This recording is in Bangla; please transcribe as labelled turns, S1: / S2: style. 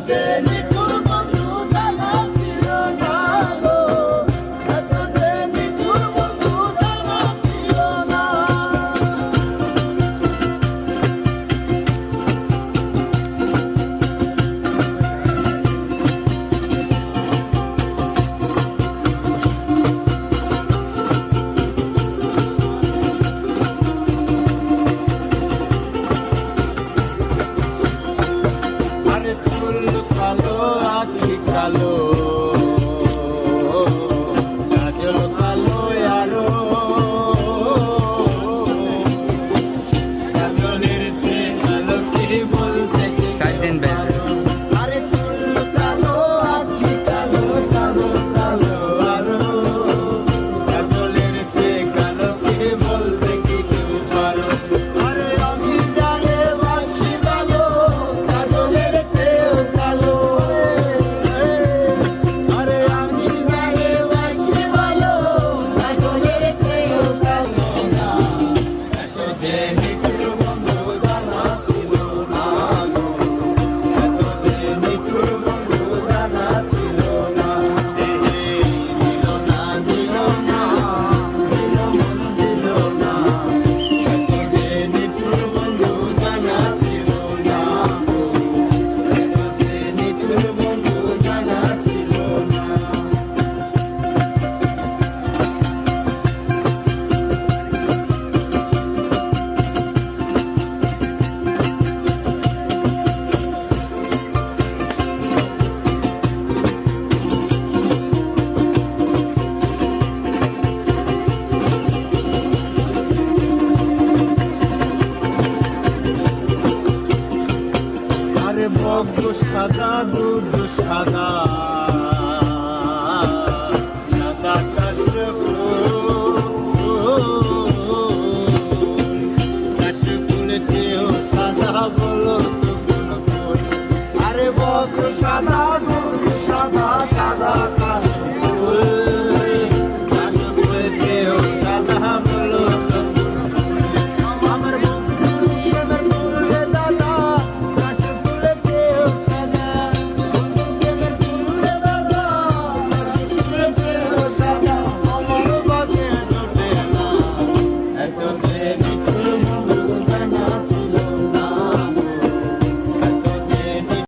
S1: Golden Amen. অগ্র সাদা দুধ সাদা। সাদা কাশ কাশ ফুলেছেও সাদা বলো তো আরে বক্র সাদা